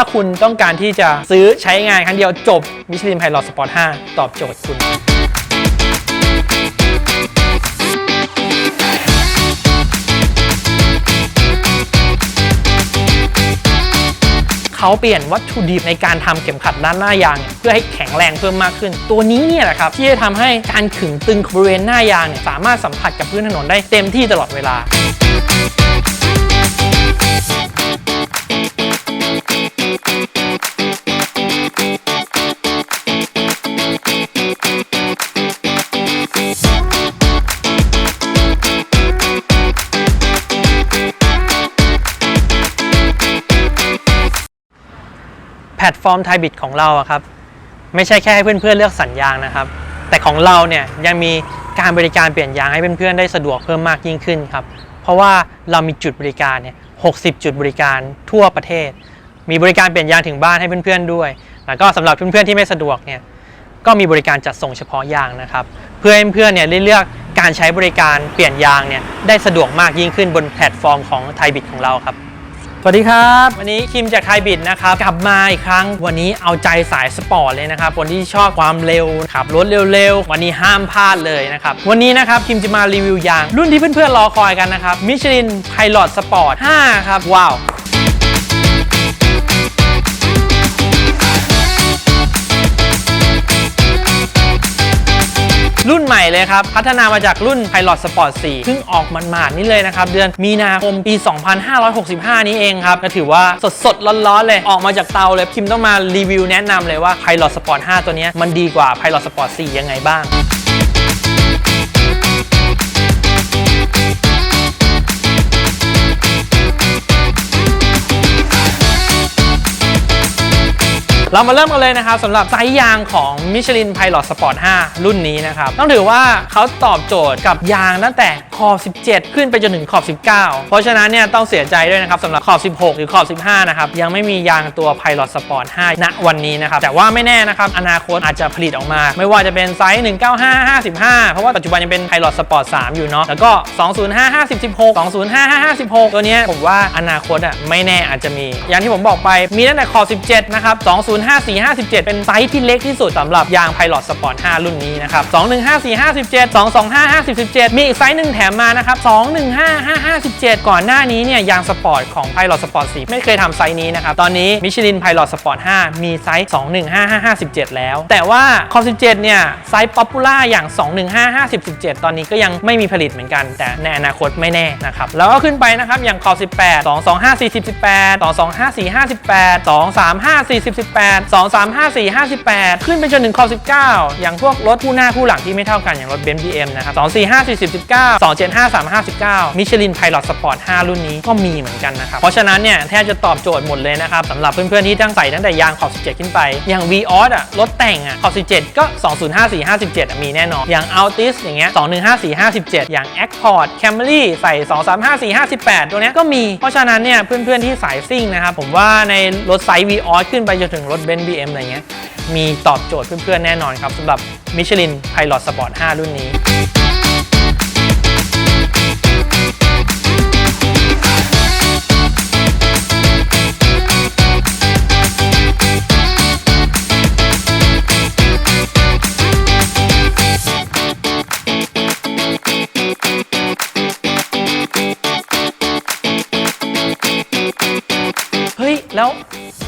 ถ้าคุณต้องการที่จะซื้อใช้งานครั้งเดียวจบมิชลินไพลอตสปอร์ต5ตอบโจทย์คุณเขาเปลี่ยนวัตถุดิบในการทำเข็มขัดด้านหน้ายาง เพื่อให้แข็งแรงเพิ่มมากขึ้น ตัวนี้เนี่ยแหละครับ ที่จะทำให้การขึงตึงบริเวณหน้ายางเนี่ยสามารถสัมผัสกับพื้นถนนได้เต็มที่ตลอดเวลา แพลตฟอร์มไทยบิดของเราครับไม่ใช่แค่ให้เพื่อนๆเลือกสัญญางนะครับ แต่ของเราเนี่ยยังมีการบริการเปลี่ยนยางให้เพื่อนๆได้สะดวกเพิ่มมากยิ่งขึ้นครับเพราะว่าเรามีจุดบริการเนี่ย60 จุดบริการทั่วประเทศ มีบริการเปลี่ยนยางถึงบ้านให้เพื่อนๆด้วย แล้วก็สำหรับเพื่อนๆที่ไม่สะดวกเนี่ยก็มีบริการจัดส่งเฉพาะยางนะครับ เพื่อให้เพื่อนๆเนี่ยได้เลือกการใช้บริการเปลี่ยนยางเนี่ยได้สะดวกมากยิ่งขึ้นบนแพลตฟอร์มของไทยบิดของเราครับ สวัสดีครับ วันนี้คิมจากไทยบิดนะครับ กลับมาอีกครั้งวันนี้เอาใจสายสปอร์ตเลยนะครับ คนที่ชอบความเร็ว ขับรถเร็วๆ วันนี้ห้ามพลาดเลยนะครับ วันนี้นะครับ คิมจะมารีวิวยาง รุ่นที่เพื่อนๆรอคอยกันนะครับมิชลินไพลอตสปอร์ต5ครับ ว้าว รุ่นใหม่เลยครับ พัฒนามาจากรุ่น Pilot Sport 4 เพิ่งออกมันหมาดนี่เลยนะครับ เดือนมีนาคมปี 2565 นี้เองครับก็ถือว่าสดสดร้อนๆ เลย ออกมาจากเตาเลยคิมต้องมารีวิวแนะนำเลยว่า Pilot Sport 5 ตัวนี้มันดีกว่า Pilot Sport 4 ยังไงบ้าง เรามาเริ่มกันเลยนะครับสำหรับไซส์ยางของ Michelin Pilot Sport 5รุ่นนี้นะครับต้องถือว่าเขาตอบโจทย์กับยางตั้งแต่ขอบ 17 ขึ้นไปจนถึงขอบ 19 เพราะฉะนั้นเนี่ยต้องเสียใจด้วยนะครับสำหรับขอบ 16 หรือขอบ 15 นะครับ ยังไม่มียางตัว Pilot Sport 5 ณ วันนี้นะครับ แต่ว่าไม่แน่นะครับ อนาคตอาจจะผลิตออกมา ไม่ว่าจะเป็นไซส์ 195 55 เพราะว่าปัจจุบันยังเป็น Pilot Sport 3 อยู่เนาะ แล้วก็ 205 50 16 205 5 56 ตัวเนี้ยผมว่าอนาคตอะไม่แน่อาจจะมี อย่างที่ผมบอกไป มีตั้งแต่ขอบ 17 นะครับ 205 5457เป็นไซส์ที่เล็กที่สุดสำหรับยาง Pilot Sport 5 รุ่นนี้นะครับ215 4 57 225 50 17 มีอีกไซส์หนึ่งแถมมานะครับ215 5 57ก่อนหน้านี้เนี่ยยางสปอร์ตของ Pilot Sport 4 ไม่เคยทำไซส์นี้นะครับ ตอนนี้ Michelin Pilot Sport 5 มีไซส์ 215 5 57แล้ว แต่ว่าขอบ17 เนี่ย ไซส์ป๊อปปูล่าอย่าง 215 50 17 ตอนนี้ก็ยังไม่มีผลิตเหมือนกัน แต่ในอนาคตไม่แน่นะครับ แล้วก็ขึ้นไปนะครับ อย่างขอบ18 225 40 18 8 235 4 58 ขึ้นไปจนถึงขอ19 อย่างพวกรถคู่หน้าคู่หลังที่ไม่เท่ากันอย่างรถเบนซ์บีเอ็มนะครับ245 40 19 275 3 5 19มิชลินไพลอตสปอร์ต5รุ่นนี้ก็มีเหมือนกันนะครับเพราะฉะนั้นเนี่ยแทบจะตอบโจทย์หมดเลยนะครับสำหรับเพื่อนๆที่ตั้งใส่ตั้งแต่ยางขอบ 17 ขึ้นไป อย่าง v ีออสอะรถแต่งอะขอบ 17 ก็ 205 4 57 มีแน่นอน อย่าง Altis อย่างเงี้ย215 4 57 อย่าง Accord Camry ใส่ 235 4 58 ตัวเนี้ยก็มี เพราะฉะนั้นเนี่ยเพื่อนๆที่สายซิ่งนะครับผมว่าในรถไซส์ v ีออสขึ้นไปจนถึงรถเบนซ์บีเอ็มอะไรเงี้ยมีตอบโจทย์เพื่อนๆแน่นอนครับสำหรับมิชลินไพลอตสปอร์ต5รุ่นนี้ แล้ว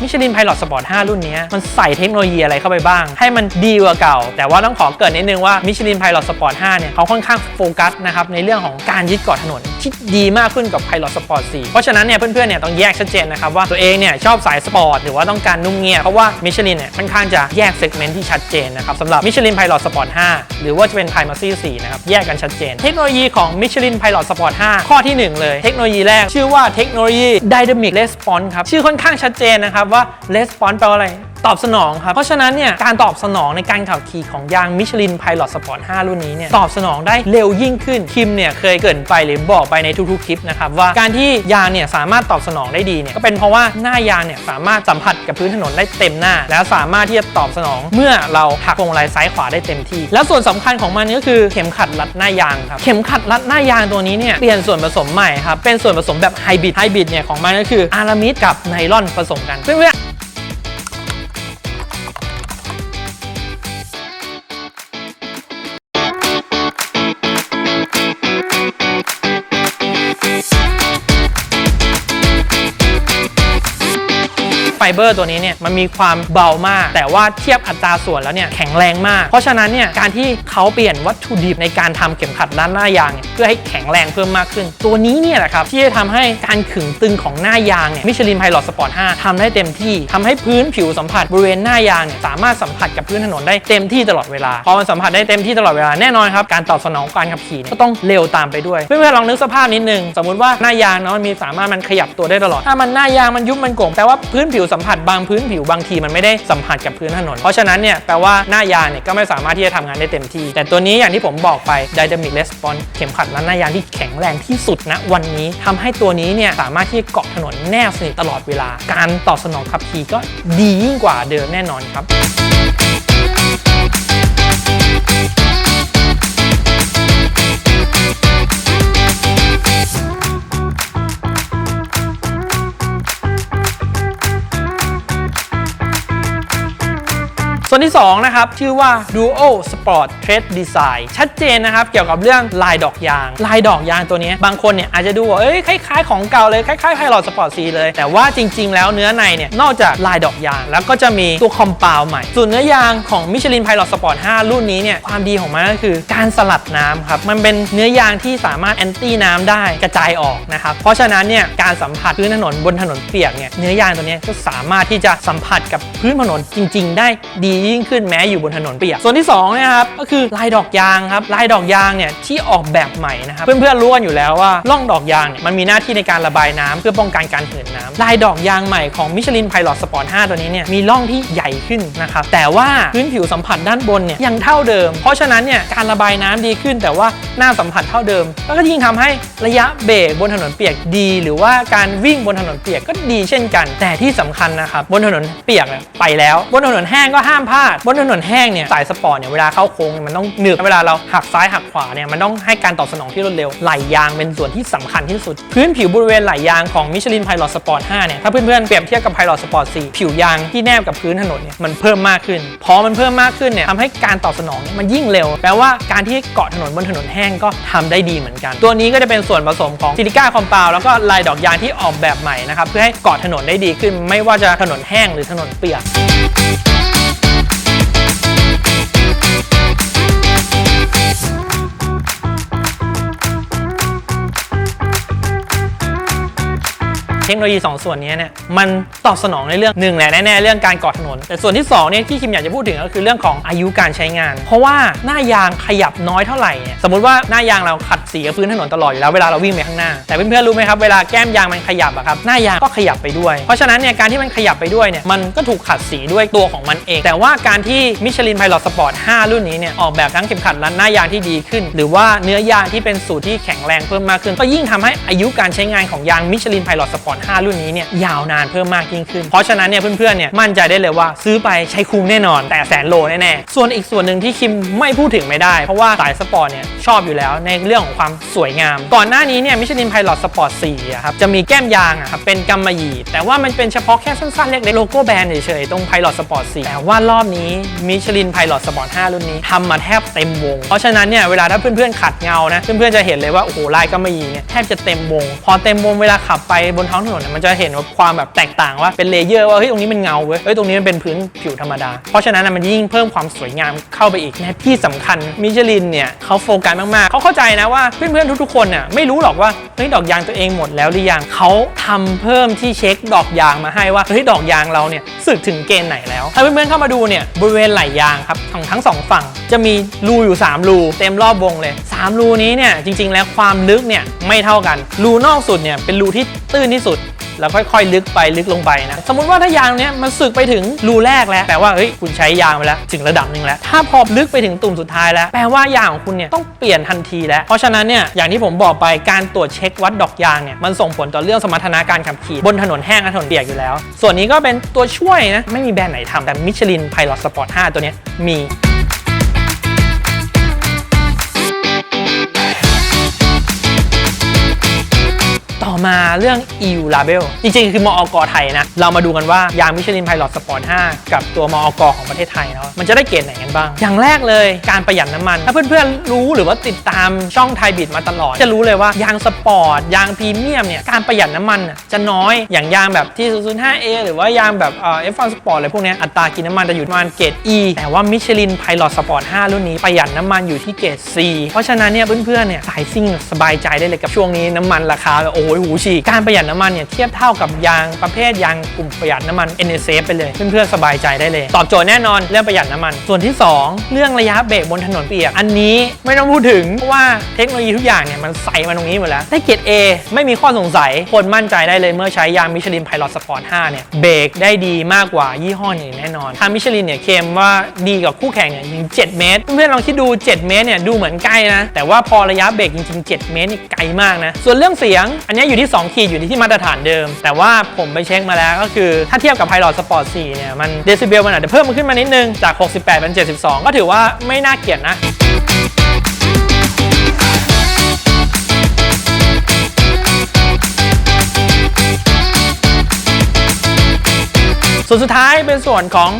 มิชลินไพลอตสปอร์ต5รุ่นนี้มันใส่เทคโนโลยีอะไรเข้าไปบ้าง ให้มันดีกว่าเก่า แต่ว่าต้องขอเกิดนิดนึงว่ามิชลินไพลอตสปอร์ต5เนี่ยเขาค่อนข้างโฟกัสนะครับในเรื่องของการยึดเกาะถนนที่ดีมากขึ้นกับไพลอตสปอร์ต4เพราะฉะนั้นเนี่ยเพื่อนๆเนี่ยต้องแยกชัดเจนนะครับว่าตัวเองเนี่ยชอบสายสปอร์ตหรือว่าต้องการนุ่มเงียบเพราะว่ามิชลินเนี่ยค่อนข้างจะแยกเซกเมนต์ที่ชัดเจนนะครับสำหรับมิชลินไพลอตสปอร์ต5หรือว่าจะเป็นไพมาซี่4นะครับแยกกันชัดเจน เทคโนโลยีของมิชลินไพลอตสปอร์ต5ข้อที่หนึ่งเลย เทคโนโลยีแรกชื่อว่าเทคโนโลยี Dynamic Response ครับชื่อค่อนข้างชัดเจนนะครับว่า Response แปลว่าอะไร ตอบสนองครับ เพราะฉะนั้นเนี่ยการตอบสนองในการขับขี่ของยาง Michelin Pilot Sport 5รุ่นนี้เนี่ยตอบสนองได้เร็วยิ่งขึ้นคิมเนี่ยเคยเกินไปหรือบอกไปในทุกๆคลิปนะครับว่าการที่ยางเนี่ยสามารถตอบสนองได้ดีเนี่ยก็เป็นเพราะว่าหน้ายางเนี่ยสามารถสัมผัสกับพื้นถนนได้เต็มหน้า แล้วสามารถที่จะตอบสนองเมื่อเราหักพวงมาลัยซ้ายขวาได้เต็มที่ แล้วส่วนสำคัญของมันก็คือเข็มขัดรัดหน้ายางครับเข็มขัดรัดหน้ายางตัวนี้เนี่ยเปลี่ยนส่วนผสมใหม่ครับเป็นส่วนผสมแบบไฮบริดไฮบริดเนี่ยของมันก็คืออารามิดกับไนลอนผสมกันเพื่อนๆ เบอร์ตัวนี้เนี่ยมันมีความเบามาก แต่ว่าเทียบอัตราส่วนแล้วเนี่ยแข็งแรงมาก เพราะฉะนั้นเนี่ยการที่เขาเปลี่ยนวัตถุดิบในการทำเข็มขัดด้านหน้ายางเนี่ยเพื่อให้แข็งแรงเพิ่มมากขึ้น ตัวนี้เนี่ยแหละครับที่จะทำให้การขึงตึงของหน้ายางเนี่ยมิชลินไพลอตสปอร์ต5ทำได้เต็มที่ทำให้พื้นผิวสัมผัสบริเวณหน้ายางเนี่ยสามารถสัมผัสกับพื้นถนนได้เต็มที่ตลอดเวลาพอมันสัมผัสได้เต็มที่ตลอดเวลาแน่นอนครับการตอบสนองการขับขี่เนี่ยก็ต้องเร็วตามไปด้วยเพื่อนๆลองนึกสภาพนิดนึงสมมุติว่าหน้ายางเนาะมันมีสามารถมันขยับตัวได้ตลอด ถ้ามันหน้ายางมันยุบมันโก่งแปลว่าพื้นผิวสัมมผัสบางพื้นผิวบางทีมันไม่ได้สัมผัสกับพื้นถนน เพราะฉะนั้นเนี่ยแปลว่าหน้ายางเนี่ยก็ไม่สามารถที่จะทำงานได้เต็มที่ แต่ตัวนี้อย่างที่ผมบอกไป Dynamic Response เข็มขัดและหน้ายางที่แข็งแรงที่สุดณวันนี้ทำให้ตัวนี้เนี่ยสามารถที่จะเกาะถนนแนบสนิทตลอดเวลา การตอบสนองขับขี่ก็ดียิ่งกว่าเดิมแน่นอนครับ ส่วนที่ 2 นะครับ ชื่อว่า Duo Sport Tread Design ชัดเจนนะครับ เกี่ยวกับเรื่องลายดอกยาง ลายดอกยางตัวนี้บางคนเนี่ยอาจจะดูว่าเอ้ยคล้าย ๆ ของเก่าเลยคล้ายๆ Pilot Sport C เลย แต่ว่าจริง ๆ แล้วเนื้อในเนี่ยนอกจากลายดอกยาง แล้วก็จะมีตัวคอมเปลใหม่ ส่วนเนื้อยางของ Michelin Pilot Sport 5รุ่นนี้เนี่ยความดีของมันก็คือการสลัดน้ำครับมันเป็นเนื้อยางที่สามารถแอนตี้น้ำได้กระจายออกนะครับเพราะฉะนั้นเนี่ยการสัมผัสพื้นถนนบนถนนเปียกเนี่ยเนื้อยางตัวนี้ก็สามารถที่จะสัมผัสกับพื้นถนนจริง ๆ ได้ดียิ่งขึ้นแม้อยู่บนถนนเปียก ส่วนที่2นี่ยครับก็คือลายดอกยางครับลายดอกยางเนี่ยที่ออกแบบใหม่นะครับเพื่อนๆรู้กันอยู่แล้วว่าร่องดอกยางเนี่ยมันมีหน้าที่ในการระบายน้ำเพื่อป้องกันการเหินน้ำลายดอกยางใหม่ของ Michelin Pilot Sport 5ตัวนี้เนี่ยมีร่องที่ใหญ่ขึ้นนะครับแต่ว่าพื้นผิวสัมผัสด้านบนเนี่ยยังเท่าเดิม เพราะฉะนั้นเนี่ยการระบายน้ำดีขึ้น แต่ว่าหน้าสัมผัสเท่าเดิมแล้วก็ยิ่งทำให้ระยะเบรกบนถนนเปียกดี หรือว่าการวิ่งบนถนนเปียกก็ดีเช่นกัน แต่ที่สำคัญนะครับบนถนนเปียกไปแล้ว บนถนนแห้งก็ห้ามพลาดบนถนนแห้งเนี่ยสายสปอร์ตเนี่ยเวลาเข้าโค้งเนี่ยมันต้องหนึบเวลาเราหักซ้ายหักขวาเนี่ยมันต้องให้การตอบสนองที่รวดเร็วไหลยางเป็นส่วนที่สำคัญที่สุด พื้นผิวบริเวณไหลยางของ Michelin Pilot Sport 5เนี่ยถ้าเพื่อนๆเปรียบเทียบกับ Pilot Sport 4ผิวยางที่แนบกับพื้นถนนเนี่ยมันเพิ่มมากขึ้น พอมันเพิ่มมากขึ้นเนี่ยทำให้การตอบสนองเนี่ยมันยิ่งเร็วแปลว่าการที่เกาะถนนบนถนนแห้งก็ทำได้ดีเหมือนกัน ตัวนี้ก็จะเป็นส่วนผสมของซิลิก้าคอมเปลแล้วก็ลายดอกยางที่ออกแบบใหม่นะครับเพื่อให้เกาะถนนได้ดีขึ้น ไม่ว่าจะถนนแห้งหรือถนนเปียก Peace. เทคโนโลยี 2 ส่วนนี้เนี่ยมันตอบสนองในเรื่องหนึ่งแหละแน่ๆเรื่องการก่อถนน แต่ส่วนที่2เนี่ยที่คิมอยากจะพูดถึงก็คือเรื่องของอายุการใช้งาน เพราะว่าหน้ายางขยับน้อยเท่าไหร่เนี่ยสมมติว่าหน้ายางเราขัดสีกับพื้นถนนตลอดอยู่แล้วเวลาเราวิ่งไปข้างหน้า แต่เพื่อนๆรู้ไหมครับเวลาแก้มยางมันขยับอะครับหน้ายางก็ขยับไปด้วย เพราะฉะนั้นเนี่ยการที่มันขยับไปด้วยเนี่ยมันก็ถูกขัดสีด้วยตัวของมันเอง แต่ว่าการที่มิชลินไพลอตสปอร์ต5รุ่นนี้เนี่ยออกแบบทั้งเข็มขัดและหน้ายางที่ดีขึ้น หรือว่าเนื้อยางที่เป็นสูตรที่แข็งแรงเพิ่มมากขึ้น ก็ยิ่งทำให้อายุการใช้งานของยางมิชลินไพลอตสปอร์ต5รุ่นนี้เนี่ยยาวนานเพิ่มมากยิ่งขึ้น เพราะฉะนั้นเนี่ยเพื่อนๆเนี่ยมั่นใจได้เลยว่าซื้อไปใช้คุ้มแน่นอน แต่แสนโลแน่ๆส่วนอีกส่วนหนึ่งที่คิมไม่พูดถึงไม่ได้ เพราะว่าสายสปอร์ตเนี่ยชอบอยู่แล้วในเรื่องของความสวยงาม ก่อนหน้านี้เนี่ยมิชลินไพลอตสปอร์ต4อะครับจะมีแก้มยางอะครับเป็นกำมะหยี่แต่ว่ามันเป็นเฉพาะแค่สั้นๆเล็กๆโลโก้แบรนด์เฉยๆตรงไพลอตสปอร์ต4แต่ว่ารอบนี้มิชลินไพลอตสปอร์ต5รุ่นนี้ทำมาแทบเต็มวง เพราะฉะนั้นเนี่ยเวลาถ้าเพื่อนๆขัดเงานะเพื่อนๆจะเห็นเลยว่าโอ้โหลายกำมะหยี่เนี่ยแทบจะเต็มวง พอเต็มวงเวลาขับไปบนท้องถนนมันจะเห็นว่าความแบบแตกต่างว่าเป็นเลเยอร์ว่าเฮ้ยตรงนี้เป็นเงาเว้ยเฮ้ยตรงนี้มันเป็นพื้นผิวธรรมดา เพราะฉะนั้นนะมันยิ่งเพิ่มความสวยงามเข้าไปอีกนะที่สำคัญมิชลินเนี่ยเขาโฟกัสมากๆเขาเข้าใจนะว่าเพื่อนๆทุกๆคนเนี่ยไม่รู้หรอกว่าเฮ้ยดอกยางตัวเองหมดแล้วหรือยังเขาทำเพิ่มที่เช็คดอกยางมาให้ว่าเฮ้ยดอกยางเราเนี่ยสึกถึงเกณฑ์ไหนแล้วถ้าเพื่อนๆเข้ามาดูเนี่ยบริเวณไหล่ยางครับของทั้งสองฝั่ง จะมีรูอยู่ 3 รู เต็มรอบวงเลย 3 รูนี้เนี่ยจริง ๆ แล้วความลึกเนี่ยไม่เท่ากัน รูนอกสุดเนี่ยเป็นรูที่ตื้นที่สุด แล้วค่อยๆ ลึกไปลึกลงไปนะ สมมุติว่าถ้ายางเนี้ยมันสึกไปถึงรูแรกแล้วแปลว่าเฮ้ยคุณใช้ยางไปแล้วถึงระดับหนึ่งแล้ว ถ้าพอลึกไปถึงตุ่มสุดท้ายแล้ว แปลว่ายางของคุณเนี่ยต้องเปลี่ยนทันทีแล้ว เพราะฉะนั้นเนี่ยอย่างที่ผมบอกไปการตรวจเช็ควัดดอกยางเนี่ยมันส่งผลต่อเรื่องสมรรถนะการขับขี่บนถนนแห้งและถนนเปียกอยู่แล้ว ส่วนนี้ก็เป็นตัวช่วยนะไม่มีแบรนด์ไหนทำแต่มิชลินไพลอตสปอร์ต5ตัวเนี้ยมี มาเรื่อง EU Label จริงๆ คือมอกไทยนะ เรามาดูกันว่ายางมิชลินไพลอตสปอร์ต5กับตัวมอกของประเทศไทยเนาะมันจะได้เกรดไหนกันบ้าง อย่างแรกเลยการประหยัดน้ำมัน ถ้าเพื่อนๆ รู้หรือว่าติดตามช่องไทยบิดมาตลอด จะรู้เลยว่ายางสปอร์ตยางพรีเมียมเนี่ยการประหยัดน้ำมันจะน้อยอย่างยางแบบที่ 005A หรือว่ายางแบบเอ่อ F1 Sport อะไรพวกนี้อัตรากินน้ำมันจะอยู่ประมาณเกรด E แต่ว่ามิชลินไพลอตสปอร์ต5รุ่นนี้ประหยัดน้ำมันอยู่ที่เกรด C เพราะฉะนั้นเนี่ยเพื่อนๆเนี่ยสายซิ่งสบายใจได้เลยกับช่วงนี้น้ำมันราคาโอ้ยหููฉีกการประหยัดน้ำมันเนี่ยเทียบเท่ากับยางประเภทยางกลุ่มประหยัดน้ำมัน NSF ไปเลย เพื่อนๆสบายใจได้เลย ตอบโจทย์แน่นอนเรื่องประหยัดน้ำมัน ส่วนที่ 2 เรื่องระยะเบรกบนถนนเปียก อันนี้ไม่ต้องพูดถึงเพราะว่าเทคโนโลยีทุกอย่างเนี่ยมันใส่มาตรงนี้หมดแล้วได้เกรด A ไม่มีข้อสงสัยคนมั่นใจได้เลยเมื่อใช้ยางมิชลินไพลอตสปอร์ต5เนี่ยเบรกได้ดีมากกว่ายี่ห้ออื่นแน่นอนทางมิชลินเนี่ยเคลมว่าดีกับคู่แข่งเนี่ยถึง7เมตร เพื่อนๆลองคิดดู 7 เมตรเนี่ยดูเหมือนใกล้นะแต่ว่าพอระยะเบรกจริงๆ 7 เมตรนี่ไกลมากนะส่วนเรื่องเสียงอันนี้อยู่ที่ 2 ขีดอยู่ที่มาตรฐานเดิม แต่ว่าผมไปเช็คมาแล้วก็คือถ้าเทียบกับไพลอตสปอร์ต4เนี่ย มันเดซิเบลมันอาจจะเพิ่มมาขึ้นมานิดนึง จาก 68 เป็น 72 ก็ถือว่าไม่น่าเกลียดนะส่วนสุดท้ายเป็นส่วนของ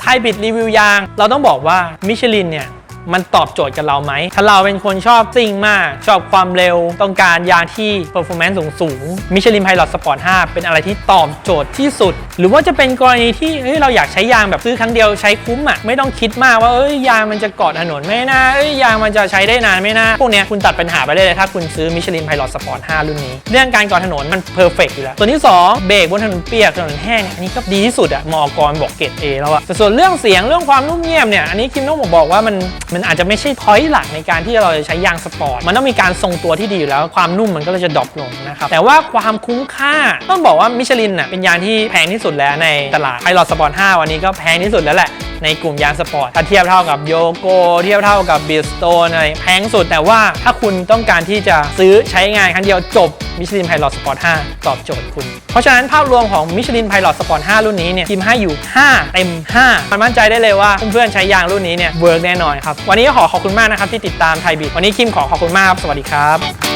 ไทยบิดรีวิวยาง เราต้องบอกว่ามิชลินเนี่ย มันตอบโจทย์กับเราไหม ถ้าเราเป็นคนชอบซิ่งมาก ชอบความเร็ว ต้องการยางที่ performance สูงสูงมิชลินไพลอตสปอร์ต5เป็นอะไรที่ตอบโจทย์ที่สุด หรือว่าจะเป็นกรณีที่เฮ้ยเราอยากใช้ยางแบบซื้อครั้งเดียวใช้คุ้มอะไม่ต้องคิดมากว่าเอ้ยยางมันจะเกาะถนนไหมน่าเอ้ยยางมันจะใช้ได้นานไหมน่าพวกเนี้ยคุณตัดปัญหาไปได้เลยถ้าคุณซื้อมิชลินไพลอตสปอร์ต5รุ่นนี้ เรื่องการเกาะถนนมันเพอร์เฟกอยู่แล้วส่วที่ 2 เบรกบนถนนเปียกถนนแห้งเนี่ยอันนี้ก็ดีที่สุดอะมอกรบอกเกรด A แล้วอะส่วนเรื่องเสียงเรื่องความนุ่มเงียบเนี่ยอันนี้คิมต้องบอกว่ามันมันอาจจะไม่ใช่พอยต์หลักในการที่เราจะใช้ยางสปอร์ต มันต้องมีการทรงตัวที่ดีอยู่แล้ว ความนุ่มมันก็เลยจะดรอปลงนะครับ แต่ว่าความคุ้มค่าต้องบอกว่ามิชลินน่ะเป็นยางที่แพงที่สุดแล้วในตลาดไฮลอตสปอร์ต5วันนี้ก็แพงที่สุดแล้วแหละ ในกลุ่มยางสปอร์ต ถ้าเทียบเท่ากับโยโกเทียบเท่ากับบิสโตนอะไรแพงสุดแต่ว่าถ้าคุณต้องการที่จะซื้อใช้งานครั้งเดียวจบมิชลินไพลอตสปอร์ต5ตอบโจทย์คุณ เพราะฉะนั้นภาพรวมของมิชลินไพลอตสปอร์ต5รุ่นนี้เนี่ยทีมให้อยู่ 5 เต็ม 5 มันมั่นใจได้เลยว่าเพื่อนๆใช้ยางรุ่นนี้เนี่ยเวิร์กแน่นอนครับ วันนี้ก็ขอขอบคุณมากนะครับที่ติดตามไทยบิวันนี้คิมขอขอบคุณมากครับ สวัสดีครับ